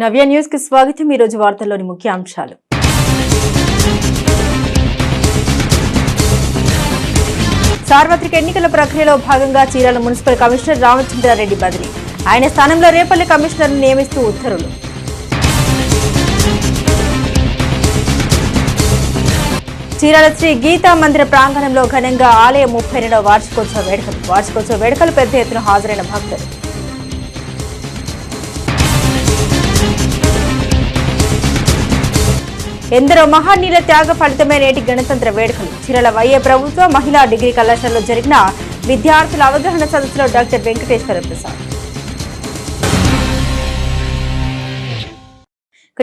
నవ్య న్యూస్కి స్వాగతం. ఈ రోజు వార్తల్లోని ముఖ్య అంశాలు. సార్వత్రిక ఎన్నికల ప్రక్రియలో భాగంగా చీరాల మున్సిపల్ కమిషనర్ రామచంద్రారెడ్డి బదిలీ. ఆయన స్థానంలో రేపల్లి కమిషనర్ నియమిస్తూ ఉత్తర్వులు. చీరాల శ్రీ గీతా మందిర ప్రాంగణంలో ఘనంగా ఆలయ ముప్పై రెండవ వార్షికోత్సవ వేడుకలు. వార్షికోత్సవ వేడుకలు పెద్ద ఎత్తున హాజరైన భక్తులు. ఎందరో మహానీయుల త్యాగ ఫలితమే నేటి గణతంత్ర వేడుకలు. చిరల వైఏ ప్రభుత్వ మహిళా డిగ్రీ కళాశాలలో జరిగిన విద్యార్థుల అవగాహన సదస్సులో డాక్టర్ వెంకటేశ్వర ప్రసాద్.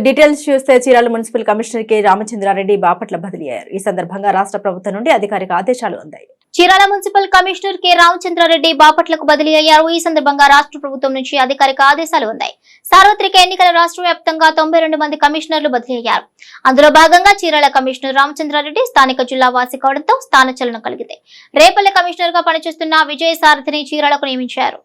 డీటెయిల్స్ చూస్తే Chirala municipal commissioner K. Ramachandra Reddy Bapatla బదిలీ అయ్యారు. ఈ సందర్భంగా రాష్ట్ర ప్రభుత్వం నుండి అధికారిక ఆదేశాలు అందాయి. Chirala municipal commissioner K Ramachandra Reddy బాపట్లకు బదిలీ అయ్యారు. ఈ సందర్భంగా రాష్ట్ర ప్రభుత్వం నుంచి అధికారిక ఆదేశాలు ఉన్నాయి. సార్వత్రిక ఎన్నికల రాష్ట్ర వ్యాప్తంగా తొంభై రెండు మంది కమిషనర్లు బదిలీ అయ్యారు. అందులో భాగంగా చీరాల కమిషనర్ రామచంద్రారెడ్డి స్థానిక జిల్లా వాసి కావడంతో స్థానచలనం కలిగితే రేపల్లె కమిషనర్గా పనిచేస్తున్న విజయ సారథిని చీరాలకు నియమించారు.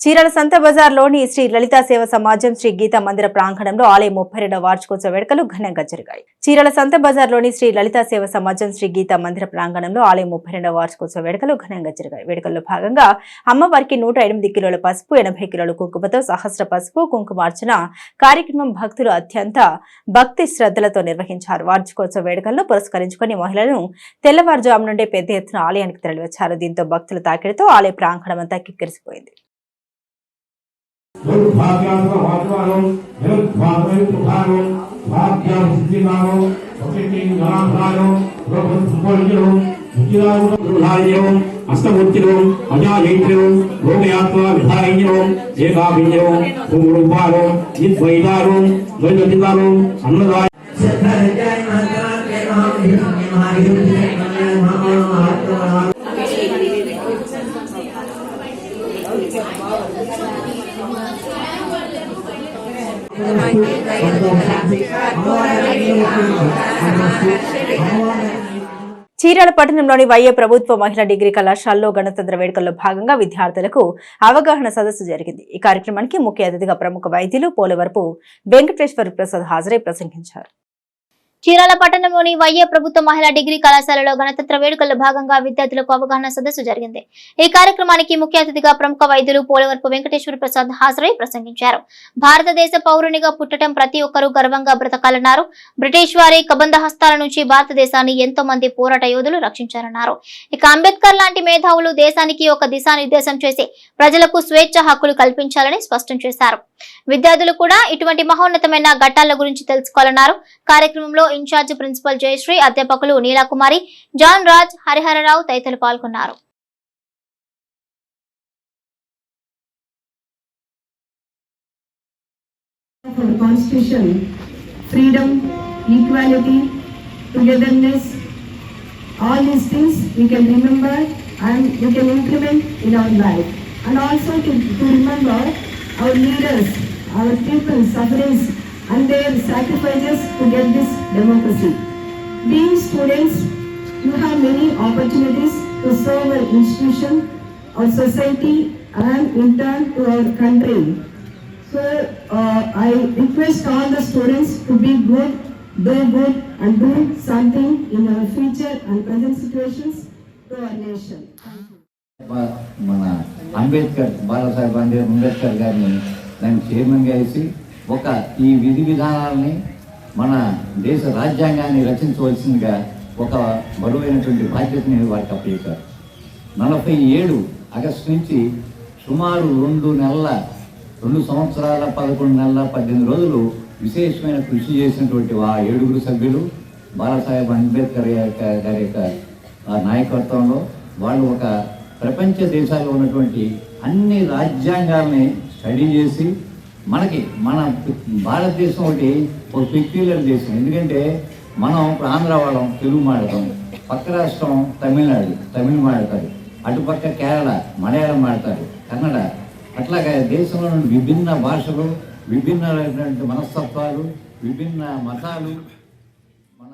చీరాల సంత బజార్లోని శ్రీ లలితా సేవ సమాజం శ్రీ గీతా మందిర ప్రాంగణంలో ఆలయ ముప్పై రెండవ వార్షికోత్సవ వేడుకలు ఘనంగా జరిగాయి. చీరాల సంత బజార్లోని శ్రీ లలితా సేవ సమాజం శ్రీ గీతా మందిర ప్రాంగణంలో ఆలయ ముప్పై రెండవ వార్షికోత్సవ వేడుకలు ఘనంగా జరిగాయి. వేడుకల్లో భాగంగా అమ్మవారికి నూట ఎనిమిది కిలోల పసుపు ఎనభై కిలోల కుంకుమతో సహస్ర పసుపు కుంకుమార్చన కార్యక్రమం భక్తులు అత్యంత భక్తి శ్రద్ధలతో నిర్వహించారు. వార్షికోత్సవ వేడుకల్లో పురస్కరించుకుని మహిళలను తెల్లవారుజాము నుండే పెద్ద ఎత్తున ఆలయానికి తరలివచ్చారు. దీంతో భక్తుల తాకిడితో ఆలయ ప్రాంగణం అంతా కిక్కిరిసిపోయింది దుర్భాగ్యాత్మవాత్మానం నిరుద్భాగమైతుభాగం భాగ్యం సిద్ధిమానం ఒకటింగాభానం రోగం సుపర్జనం సుచిరాజం అష్టమూర్తినం అజాజైత్రం భూమయాత్మ విధాయిన్యం ఏకాభిన్యం భూరూపానం నిద్వైతారం ద్వైతారం అన్నదాయ చీరాల పట్టణంలోని వైఏ ప్రభుత్వ మహిళా డిగ్రీ కళాశాలలో గణతంత్ర వేడుకల్లో భాగంగా విద్యార్థులకు అవగాహన సదస్సు జరిగింది. ఈ కార్యక్రమానికి ముఖ్య అతిథిగా ప్రముఖ వైద్యులు పోలవరపు వెంకటేశ్వర ప్రసాద్ హాజరై ప్రసంగించారు. చీరాల పట్టణంలోని వైఏ ప్రభుత్వ మహిళా డిగ్రీ కళాశాలలో గణతంత్ర వేడుకల్లో భాగంగా విద్యార్థులకు అవగాహన సదస్సు జరిగింది. ఈ కార్యక్రమానికి ముఖ్య అతిథిగా ప్రముఖ వైద్యులు పోలవరపు వెంకటేశ్వర ప్రసాద్ హాజరై ప్రసంగించారు. భారతదేశ పౌరునిగా పుట్టడం ప్రతి ఒక్కరూ గర్వంగా బ్రతకాలన్నారు. బ్రిటిష్ వారి కబంధ హస్తాల నుంచి భారతదేశాన్ని ఎంతో మంది పోరాట యోధులు రక్షించారన్నారు. ఇక అంబేద్కర్ లాంటి మేధావులు దేశానికి ఒక దిశానిర్దేశం చేసి ప్రజలకు స్వేచ్ఛ హక్కులు కల్పించాలని స్పష్టం చేశారు. విద్యార్థులు కూడా ఇటువంటి మహోన్నతమైన ఘట్టాల గురించి తెలుసుకోవాలన్నారు. కార్యక్రమంలో ఇన్ఛార్జ్ ప్రిన్సిపల్ జయశ్రీ అధ్యాపకులు నీలాకుమారి జాన్ రాజ్ హరిహరరావు తదితరులు పాల్గొన్నారు for Constitution, freedom, equality, togetherness, all these things we can remember and we can implement in our life. And also to, to remember our leaders, our people, sufferings and their sacrifices to get this democracy. Being students, you have many opportunities to serve our institution, our society and in turn to our country. So uh, I request all the students to be good, do good and do something in our future and present situations to our nation. Thank you. బా- మన అంబేద్కర్ బాబాసాహెబ్ అంబే- అంబేద్కర్ గారిని దాన్ని చైర్మన్గా వేసి ఒక ఈ విధి విధానాలని మన దేశ రాజ్యాంగాన్ని రచించవలసిందిగా ఒక బరువైనటువంటి బాధ్యతని వారికి అప్పచెప్పారు. నలభై ఏడు ఆగస్టు నుంచి సుమారు రెండు నెలల రెండు సంవత్సరాల పదకొండు నెలల పద్దెనిమిది రోజులు విశేషమైన కృషి చేసినటువంటి ఆ ఏడుగురు సభ్యులు బాబాసాహెబ్ అంబేద్కర్ గారి యొక్క ఆ నాయకత్వంలో వాళ్ళు ఒక ప్రపంచ దేశాల్లో ఉన్నటువంటి అన్ని రాజ్యాంగాల్ని స్టడీ చేసి మనకి మన భారతదేశం ఒకటి ఒక పెక్యులర్ దేశం. ఎందుకంటే మనం ఇప్పుడు ఆంధ్ర వాళ్ళం తెలుగు మాడతాం పక్క రాష్ట్రం తమిళనాడు తమిళ్ మాడతారు అటుపక్క కేరళ మలయాళం మాడతారు కన్నడ. అట్లాగే దేశంలో నుండి విభిన్న భాషలు విభిన్నమైనటువంటి మనస్తత్వాలు విభిన్న మతాలు మన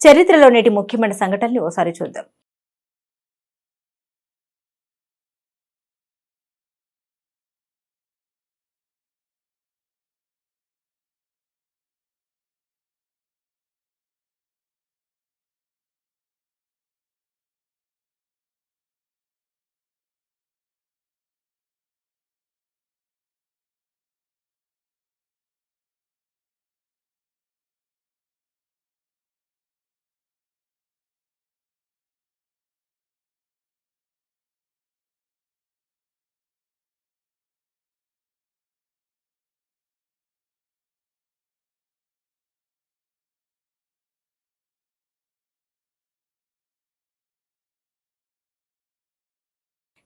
చరిత్రలో నేటి ముఖ్యమైన సంఘటనలు ఓసారి చూద్దాం.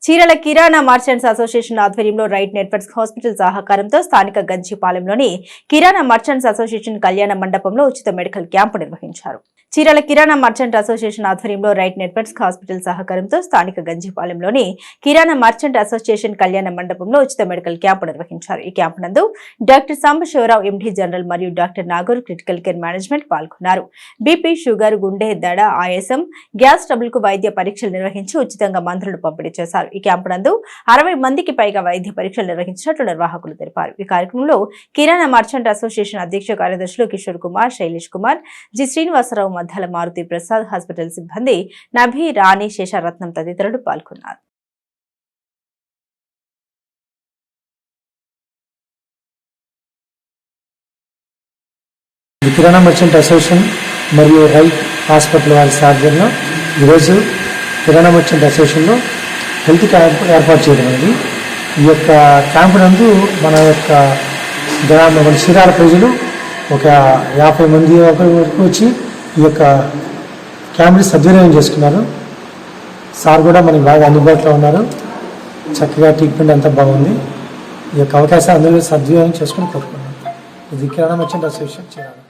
చీరల కిరాణా మర్చెంట్స్ అసోసియేషన్ ఆధ్వర్యంలో రైట్ నెట్వర్క్స్ హాస్పిటల్ సహకారంతో స్థానిక గంజిపాలెంలోని కిరాణా మర్చెంట్స్ అసోసియేషన్ కళ్యాణ మండపంలో ఉచిత మెడికల్ క్యాంపు నిర్వహించారు. చీరల కిరాణా మర్చెంట్ అసోసియేషన్ ఆధ్వర్యంలో రైట్ నెట్వర్క్స్ హాస్పిటల్ సహకారంతో స్థానిక గంజిపాలెంలోని కిరాణా మర్చెంట్ అసోసియేషన్ కళ్యాణ మండపంలో ఉచిత మెడికల్ క్యాంపు నిర్వహించారు. ఈ క్యాంపు నందు డాక్టర్ సాంబశివరావు ఎండీ జనరల్ మరియు doctor Nagur critical care management పాల్గొన్నారు. బీపీ షుగర్ గుండె దడ ఆయాసం గ్యాస్ ట్రబుల్కు వైద్య పరీక్షలు నిర్వహించి ఉచితంగా మందులను పంపిణీ చేశారు. ఈ క్యాంపు నందు అరవై మందికి పైగా వైద్య పరీక్షలు నిర్వహించినట్లు నిర్వాహకులు తెలిపారు. ఈ కార్యక్రమంలో కిరాణా మర్చెంట్ అసోసియేషన్ అధ్యక్ష కార్యదర్శులు కిషోర్ కుమార్ శైలేష్ కుమార్ జి. శ్రీనివాసరావు మద్దాల మారుతి ప్రసాద్ హాస్పిటల్ సిబ్బంది నభి రాణి శేషారత్నం తదితరులు పాల్గొన్నారు. కిరాణా మర్చెంట్ అసోసియేషన్ మరియు హెల్త్ హాస్పిటల్ వారి సాధ్యంలో ఈరోజు కిరాణా మర్చెంట్ అసోసియేషన్లో హెల్త్ క్యాంప్ ఏర్పాటు చేయడం అనేది. ఈ యొక్క క్యాంప్ నందు మన యొక్క గ్రామ మన శిరాల ప్రజలు ఒక యాభై మంది వరకు వచ్చి ఈ యొక్క క్యాంప్ని సద్వినియోగం చేసుకున్నారు? సార్ కూడా మనకి బాగా అందుబాటులో ఉన్నారు. చక్కగా ట్రీట్మెంట్ అంతా బాగుంది. ఈ యొక్క అవకాశం అందరూ సద్వినియోగం చేసుకుని కోరుకున్నాను ఇది కిరాణా మర్చెంట్ అసోసియేషన్ చేయాలి.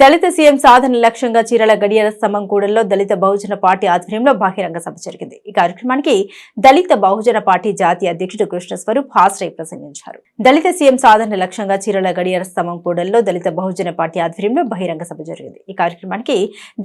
దళిత సీఎం సాధన లక్ష్యంగా చీరల గడియార స్తంభం కూడల్లో దళిత బహుజన పార్టీ ఆధ్వర్యంలో బహిరంగ సభ జరిగింది. ఈ కార్యక్రమానికి దళిత బహుజన పార్టీ జాతీయ అధ్యక్షుడు కృష్ణ స్వరూప్ ప్రసంగించారు. దళిత సీఎం సాధన లక్ష్యంగా చీరల గడియార స్తంభం కూడల్లో దళిత బహుజన పార్టీ ఆధ్వర్యంలో బహిరంగ సభ జరిగింది. ఈ కార్యక్రమానికి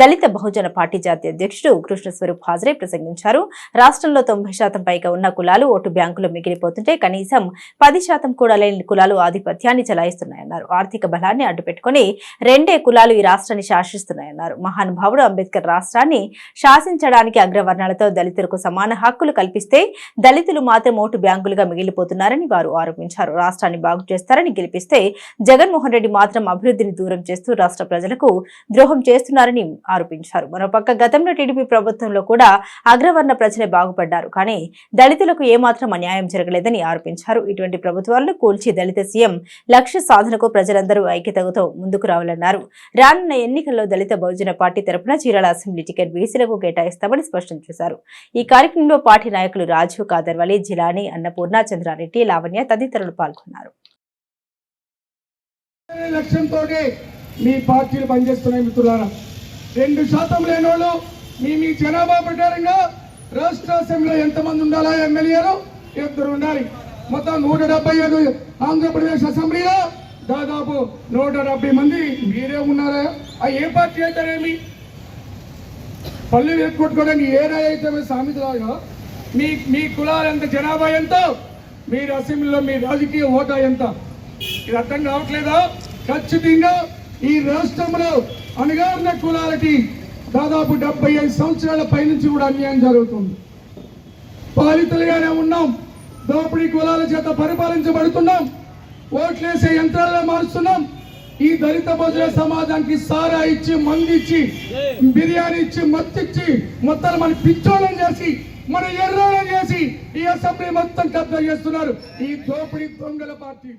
దళిత బహుజన పార్టీ జాతీయ అధ్యక్షుడు కృష్ణ స్వరూప్ హాజరై ప్రసంగించారు. రాష్ట్రంలో తొంభై శాతం పైగా ఉన్న కులాలు ఓటు బ్యాంకులో మిగిలిపోతుంటే కనీసం పది శాతం కూడా లేని కులాలు ఆధిపత్యాన్ని చెలాయిస్తున్నాయన్నారు. ఆర్థిక బలాన్ని అడ్డుపెట్టుకుని రెండే కులాలు ఈ రాష్ట్రాన్ని శాసిస్తున్నాయన్నారు. మహానుభావుడు అంబేద్కర్ రాష్ట్రాన్ని శాసించడానికి అగ్రవర్ణాలతో దళితులకు సమాన హక్కులు కల్పిస్తే దళితులు మాత్రం ఓటు బ్యాంకులుగా మిగిలిపోతున్నారని వారు ఆరోపించారు. రాష్ట్రాన్ని బాగు చేస్తారని గెలిపిస్తే జగన్మోహన్ రెడ్డి మాత్రం అభివృద్ధిని దూరం చేస్తూ రాష్ట్ర ప్రజలకు ద్రోహం చేస్తున్నారని ఆరోపించారు. మరోపక్క గతంలో టీడీపీ ప్రభుత్వంలో కూడా అగ్రవర్ణ ప్రజలే బాగుపడ్డారు. కానీ దళితులకు ఏమాత్రం అన్యాయం జరగలేదని ఆరోపించారు. ఇటువంటి ప్రభుత్వాలను కూల్చి దళిత సీఎం లక్ష్య సాధనకు ప్రజలందరూ ఐక్యతతో ముందుకు రావాలన్నారు. రానున్న ఎన్నికల్లో దళిత బహుజన పార్టీ తరపున చీరాల అసెంబ్లీ టికెట్ బీసీలకు కేటాయిస్తామని స్పష్టం చేశారు. ఈ కార్యక్రమంలో పార్టీ నాయకులు రాజు కాదర్వలి జిలాని అన్నపూర్ణ చంద్రారెడ్డి లావణ్య తదితరులు పాల్గొన్నారు. మీ పార్టీలు పనిచేస్తున్నాయి మిత్రులారా. రెండు శాతం లేనోళ్ళు మీ మీ జనాభా ప్రకారంగా రాష్ట్ర అసెంబ్లీలో ఎంతమంది ఉండాలా? ఎమ్మెల్యేలు ఇద్దరు ఉండాలి. మొత్తం నూట డెబ్బై ఐదు ఆంధ్రప్రదేశ్ అసెంబ్లీలో దాదాపు నూట డెబ్బై మంది మీరే ఉన్నారా? ఆ ఏ పార్టీ అయితేనేమి పళ్ళు వేసుకొట్టుకోవడానికి ఏ రాయి అయితే సామెతలాగా మీ మీ కులాలు ఎంత జనాభా ఎంత? మీరు అసెంబ్లీలో మీ రాజకీయ ఓటా ఎంత? ఇది అర్థం కావట్లేదా? ఖచ్చితంగా ఈ రాష్ట్రంలో అణగారిన కులాలకి దాదాపు డెబ్బై ఐదు సంవత్సరాల పైనుంచి కూడా అన్యాయం జరుగుతుంది. పాలితులుగానే ఉన్నాం. దోపిడీ కులాల చేత పరిపాలించబడుతున్నాం. ఓట్లేసే యంత్రాల్లో మారుస్తున్నాం. ఈ దళిత బదుల సమాజానికి సారా ఇచ్చి మంది ఇచ్చి బిర్యానీ ఇచ్చి మత్తిచ్చి మొత్తం మన పిచ్చోళ్ళని చేసి మన ఎర్రోళ్ళని చేసి ఈ అసెంబ్లీ మొత్తం కబ్జా చేస్తున్నారు. ఈ దోపిడీ దొంగల పార్టీ.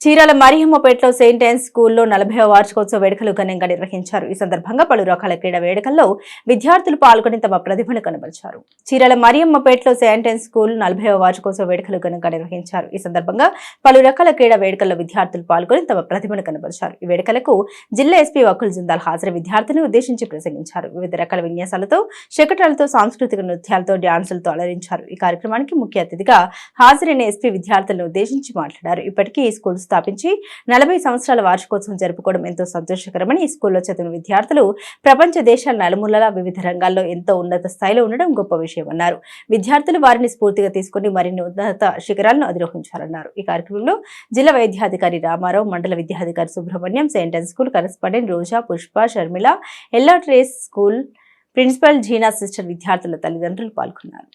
చీరాల మరియమ్మపేటలో సెయింట్ యాన్స్ స్కూల్లో నలభై వార్షికోత్సవ వేడుకలు ఘనంగా నిర్వహించారు. ఈ సందర్భంగా పలు రకాల క్రీడా వేడుకల్లో విద్యార్థులు పాల్గొని తమ ప్రతిభను కనబరిచారు. చీరాల మరియమ్మపేటలో సెయింట్ యాన్స్ స్కూల్ నలభై వార్షికోత్సవ వేడుకలు ఘనంగా నిర్వహించారు. ఈ సందర్భంగా పలు రకాల క్రీడా వేడుకల్లో విద్యార్థులు పాల్గొని తమ ప్రతిభను కనబరిచారు. ఈ వేడుకలకు జిల్లా ఎస్పీ వకుల్ జిందాల్ హాజరు విద్యార్థులను ఉద్దేశించి ప్రసంగించారు. వివిధ రకాల విన్యాసాలతో శకటాలతో సాంస్కృతిక నృత్యాలతో డ్యాన్సులతో అలరించారు. ఈ కార్యక్రమానికి ముఖ్య అతిథిగా హాజరైన ఎస్పీ విద్యార్థులను ఉద్దేశించి మాట్లాడారు. ఇప్పటికీ ఈ స్కూల్ స్థాపించి నలభై సంవత్సరాల వార్షికోత్సవం జరుపుకోవడం ఎంతో సంతోషకరమని ఈ స్కూల్లో చదివిన విద్యార్థులు ప్రపంచ దేశాల నలుమూలలా వివిధ రంగాల్లో ఎంతో ఉన్నత స్థాయిలో ఉండడం గొప్ప విషయమన్నారు విద్యార్థులు వారిని స్ఫూర్తిగా తీసుకుని మరిన్ని ఉన్నత శిఖరాలను అధిరోహించాలన్నారు ఈ కార్యక్రమంలో జిల్లా వైద్యాధికారి రామారావు మండల విద్యాధికారి Subrahmanyam saint school correspondent Roja Pushpa Sharmila ఎల్లా ట్రేస్ స్కూల్ ప్రిన్సిపల్ జీనా సిస్టర్ విద్యార్థుల తల్లిదండ్రులు పాల్గొన్నారు.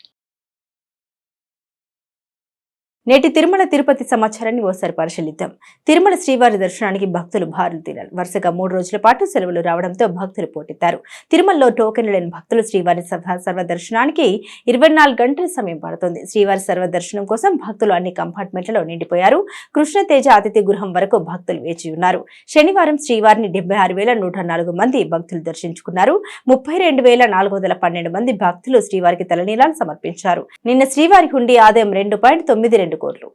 నేటి తిరుమల తిరుపతి సమాచారాన్ని ఓసారి పరిశీలిద్దాం. తిరుమల శ్రీవారి దర్శనానికి భక్తులు భారులు తీరారు వరుసగా మూడు రోజుల పాటు సెలవులు రావడంతో భక్తులు పోటెత్తారు. తిరుమలలో టోకెన్లు లేని భక్తులు శ్రీవారి సర్వ దర్శనానికి ఇరవై నాలుగు గంటల సమయం పడుతుంది. శ్రీవారి సర్వ దర్శనం కోసం భక్తులు అన్ని కంపార్ట్మెంట్లలో నిండిపోయారు. కృష్ణతేజ అతిథి గృహం వరకు భక్తులు వేచి ఉన్నారు. శనివారం శ్రీవారిని డెబ్బై ఆరు వేల నూట నాలుగు మంది భక్తులు దర్శించుకున్నారు. ముప్పై రెండు వేల నాలుగు వందల పన్నెండు మంది భక్తులు శ్రీవారికి తలనీలాలు సమర్పించారు. నిన్న శ్రీవారి హుండీ ఆదాయం రెండు పాయింట్ తొమ్మిది రెండు కోట్లు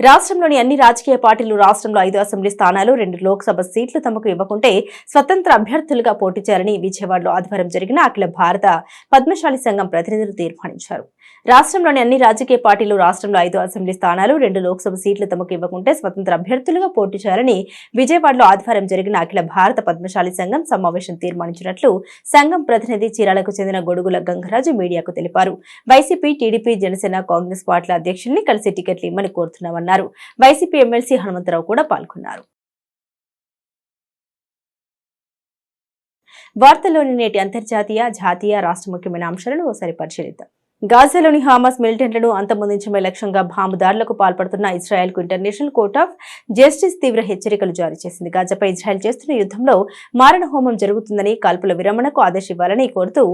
రాష్ట్రంలోని అన్ని రాజకీయ పార్టీలు రాష్ట్రంలో ఐదు అసెంబ్లీ స్థానాలు రెండు లోక్సభ సీట్లు తమకు ఇవ్వకుంటే స్వతంత్ర అభ్యర్థులుగా పోటీ చేయాలని విజయవాడలో ఆదివారం జరిగిన అఖిల భారత పద్మశాలి సంఘం ప్రతినిధులు తీర్మానించారు. రాష్ట్రంలోని అన్ని రాజకీయ పార్టీలు రాష్ట్రంలో ఐదు అసెంబ్లీ స్థానాలు రెండు లోక్సభ సీట్లు తమకు ఇవ్వకుంటే స్వతంత్ర అభ్యర్థులుగా పోటీ చేయాలని విజయవాడలో ఆదివారం జరిగిన అఖిల భారత పద్మశాలి సంఘం సమావేశం తీర్మానించినట్లు సంఘం ప్రతినిధి చీరాలకు చెందిన గొడుగుల గంగరాజు మీడియాకు తెలిపారు. వైసీపీ టీడీపీ జనసేన కాంగ్రెస్ పార్టీల అధ్యక్షుల్ని కలిసి టికెట్లు ఇమ్మని కోరుతున్నామన్నారు. వైసీపీ ఎమ్మెల్సీ హనుమంతరావు కూడా పాల్గొన్నారు. వార్తల్లోని నేటి అంతర్జాతీయ జాతీయ రాష్ట్ర ముఖ్యమైన అంశాలను ఓసారి పరిశీలిద్దాం. గాజాలోని హామాస్ మిలిటెంట్లను అంతమొందించమే లక్ష్యంగా బాంబు దాడులకు పాల్పడుతున్న ఇజ్రాయెల్కు ఇంటర్నేషనల్ కోర్ట్ ఆఫ్ జస్టిస్ తీవ్ర హెచ్చరికలు జారీ చేసింది. గాజాపై ఇజ్రాయెల్ చేస్తున్న యుద్ధంలో మారణ హోమం జరుగుతుందని కాల్పుల విరమణకు ఆదేశివ్వాలని కోరుతూ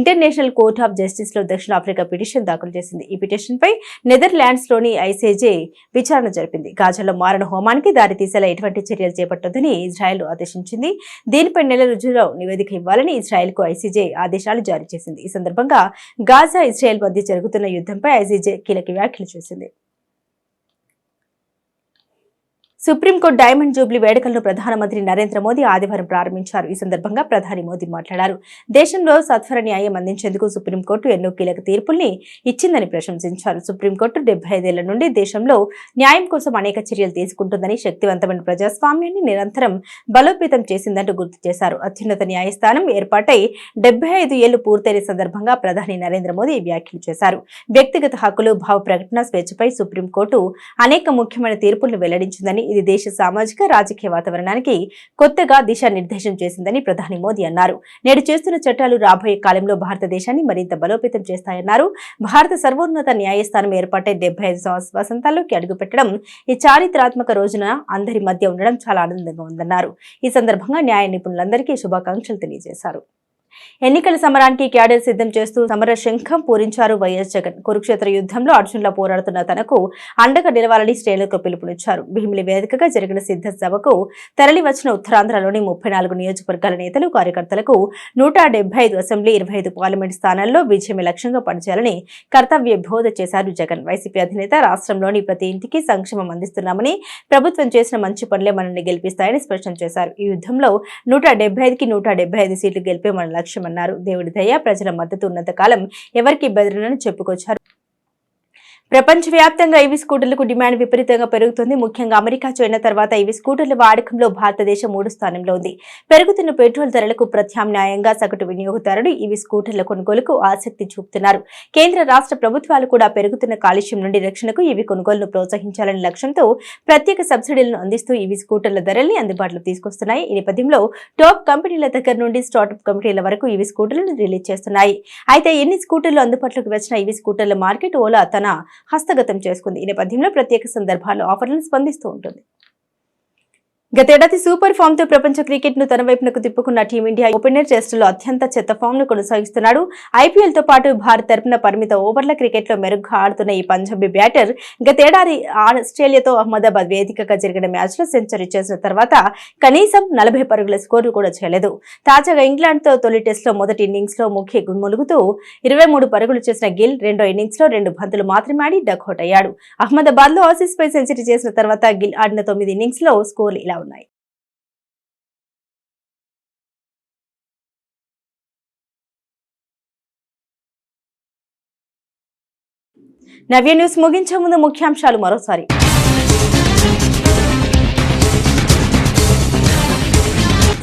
ఇంటర్నేషనల్ కోర్ట్ ఆఫ్ జస్టిస్లో దక్షిణాఫ్రికా పిటిషన్ దాఖలు చేసింది. ఈ పిటిషన్ పై నెదర్లాండ్స్లోని ఐసీజే విచారణ జరిపింది. గాజాలో మారణ హోమానికి దారితీసేలా ఎటువంటి చర్యలు చేపట్టొద్దని ఇజ్రాయెల్ ఆదేశించింది. దీనిపై నెల రోజుల్లో నివేదిక ఇవ్వాలని ఇజ్రాయెల్కు ఐసీజే ఆదేశాలు జారీ చేసింది. ఈ సందర్భంగా గాజా ఇజ్రాయెల్ మధ్య జరుగుతున్న యుద్ధంపై ఐసీజే కీలక వ్యాఖ్యలు చేసింది. సుప్రీంకోర్టు డైమండ్ జూబ్లీ వేడుకలను ప్రధానమంత్రి నరేంద్ర మోదీ ఆదివారం ప్రారంభించారు. ఈ సందర్భంగా ప్రధాని మోదీ మాట్లాడారు. దేశంలో సత్వర న్యాయం అందించేందుకు సుప్రీంకోర్టు ఎన్నో కీలక తీర్పుల్ని ఇచ్చిందని ప్రశంసించారు. సుప్రీంకోర్టు డెబ్బై ఐదేళ్ళ నుండి దేశంలో న్యాయం కోసం అనేక చర్యలు తీసుకుంటుందని శక్తివంతమైన ప్రజాస్వామ్యాన్ని నిరంతరం బలోపేతం చేసిందంటూ గుర్తు చేశారు. అత్యున్నత న్యాయస్థానం ఏర్పాటై డెబ్బై ఐదు ఏళ్ళు పూర్తయిన సందర్భంగా ప్రధాని నరేంద్ర మోదీ ఈ వ్యాఖ్యలు చేశారు. వ్యక్తిగత హక్కులు భావ ప్రకటన స్వేచ్ఛపై సుప్రీంకోర్టు అనేక ముఖ్యమైన తీర్పులను వెల్లడించిందని ఇది దేశ సామాజిక రాజకీయ వాతావరణానికి కొత్తగా దిశానిర్దేశం చేసిందని ప్రధాని మోదీ అన్నారు. నేడు చేస్తున్న చట్టాలు రాబోయే కాలంలో భారతదేశాన్ని మరింత బలోపేతం చేస్తాయన్నారు. భారత సర్వోన్నత న్యాయస్థానం ఏర్పాటై డెబ్బై ఐదు సంవత్సర వసంతాల్లోకి అడుగుపెట్టడం ఈ చారిత్రాత్మక రోజున అందరి మధ్య ఉండడం చాలా ఆనందంగా ఉందన్నారు. ఈ సందర్భంగా న్యాయ నిపుణులందరికీ శుభాకాంక్షలు తెలియజేశారు. ఎన్నికల సమరానికి క్యాడర్ సిద్ధం చేస్తూ సమర శంఖం పూరించారు వైఎస్ జగన్. కురుక్షేత్ర యుద్ధంలో అర్జున్లా పోరాడుతున్న తనకు అండగా నిలవాలని శ్రేణులకు పిలుపునిచ్చారు. భీమిలి వేదికగా జరిగిన సిద్ధ సభకు తరలి వచ్చిన ఉత్తరాంధ్రలోని ముప్పై నాలుగు నియోజకవర్గాల నేతలు కార్యకర్తలకు నూట డెబ్బై ఐదు అసెంబ్లీ ఇరవై ఐదు పార్లమెంట్ స్థానాల్లో విజయమే లక్ష్యంగా పనిచేయాలని కర్తవ్య బోధ చేశారు జగన్. వైసీపీ అధినేత రాష్ట్రంలోని ప్రతి ఇంటికి సంక్షేమం అందిస్తున్నామని ప్రభుత్వం చేసిన మంచి పనులే మనల్ని గెలిపిస్తాయని స్పష్టం చేశారు. ఈ యుద్ధంలో నూట డెబ్బై ఐదుకి నూట డెబ్బై ఐదు సీట్లు గెలిపే మన లక్ష్యమన్నారు. దేవుడి దయ ప్రజల మద్దతు ఉన్నంత కాలం ఎవరికి బెదరనని చెప్పుకొచ్చారు. ప్రపంచవ్యాప్తంగా ఈవీ స్కూటర్లకు డిమాండ్ విపరీతంగా పెరుగుతుంది. ముఖ్యంగా అమెరికా చైనా తర్వాత ఈవీ స్కూటర్ల వాడకంలో భారతదేశం మూడు స్థానంలో ఉంది. పెరుగుతున్న పెట్రోల్ ధరలకు ప్రత్యామ్నాయంగా సగటు వినియోగదారులు ఈవీ స్కూటర్ల కొనుగోలుకు ఆసక్తి చూపుతున్నారు. కేంద్ర రాష్ట్ర ప్రభుత్వాలు కూడా పెరుగుతున్న కాలుష్యం నుండి రక్షణకు ఈవీ కొనుగోలును ప్రోత్సహించాలనే లక్ష్యంతో ప్రత్యేక సబ్సిడీలను అందిస్తూ ఈవీ స్కూటర్ల ధరల్ని అందుబాటులో తీసుకొస్తున్నాయి. ఈ నేపథ్యంలో టాప్ కంపెనీల దగ్గర నుండి స్టార్టప్ కంపెనీల వరకు ఈవీ స్కూటర్లను రిలీజ్ చేస్తున్నాయి. అయితే ఎన్ని స్కూటర్లు అందుబాటులోకి వచ్చిన ఈవీ స్కూటర్ల మార్కెట్ ఓలా తన హస్తగతం చేసుకుంది. ఈ నేపథ్యంలో ప్రత్యేక సందర్భాల్లో ఆఫర్లను స్పందిస్తూ ఉంటుంది. గతేడాది సూపర్ ఫామ్తో ప్రపంచ క్రికెట్ను తన వైపునకు తిప్పుకున్న టీమిండియా ఓపెనర్ టెస్టులో అత్యంత చెత్త ఫామ్ను కొనసాగిస్తున్నాడు. ఐపీఎల్తో పాటు భారత్ తరపున పరిమిత ఓవర్ల క్రికెట్లో మెరుగ్గా ఆడుతున్న ఈ పంజాబీ బ్యాటర్ గతేడాది ఆస్ట్రేలియాతో అహ్మదాబాద్ వేదికగా జరిగిన మ్యాచ్లో సెంచరీ చేసిన తర్వాత కనీసం నలభై పరుగుల స్కోర్లు కూడా చేయలేదు. తాజాగా ఇంగ్లాండ్తో తొలి టెస్ట్లో మొదటి ఇన్నింగ్స్లో ముఖ్య గుమ్ములుగుతూ ఇరవై మూడు పరుగులు చేసిన గిల్ రెండో ఇన్నింగ్స్లో రెండు బంతులు మాత్రమే ఆడి డక్అౌట్ అయ్యాడు. అహ్మదాబాద్లో ఆసీస్ పై సెంచరీ చేసిన తర్వాత గిల్ ఆడిన తొమ్మిది ఇన్నింగ్స్లో స్కోర్లు ఇలా ఉన్నాయి నవ్య న్యూస్ ముగించే ముందు ముఖ్యాంశాలు మరోసారి.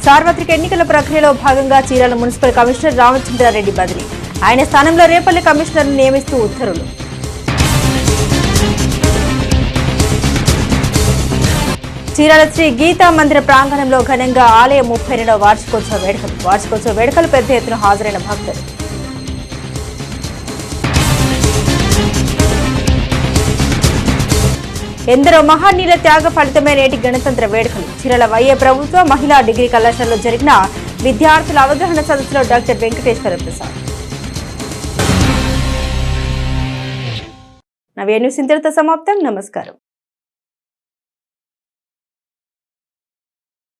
సార్వత్రిక ఎన్నికల ప్రక్రియలో భాగంగా చీరాల మున్సిపల్ కమిషనర్ రామచంద్రారెడ్డి బదిలీ. ఆయన స్థానంలో రేపల్లి కమిషనర్ నియమిస్తూ ఉత్తర్వులు. చీరాల శ్రీ గీతా మందిర ప్రాంగణంలో ఘనంగా ఆలయ ముప్పై రెండవ వార్షికోత్సవ వేడుకలు వార్షికోత్సవ వేడుకలు పెద్ద ఎత్తున హాజరైన భక్తులు. ఎందరో మహానీల త్యాగ ఫలితమే నేటి గణతంత్ర వేడుకలు. చీరల వైఏ ప్రభుత్వ మహిళా డిగ్రీ కళాశాలలో జరిగిన విద్యార్థుల అవగాహన సదస్సులో డాక్టర్ వెంకటేశ్వర ప్రసాద్. నవ్య న్యూస్ ఇంతటితో సమాప్తం. నమస్కారం.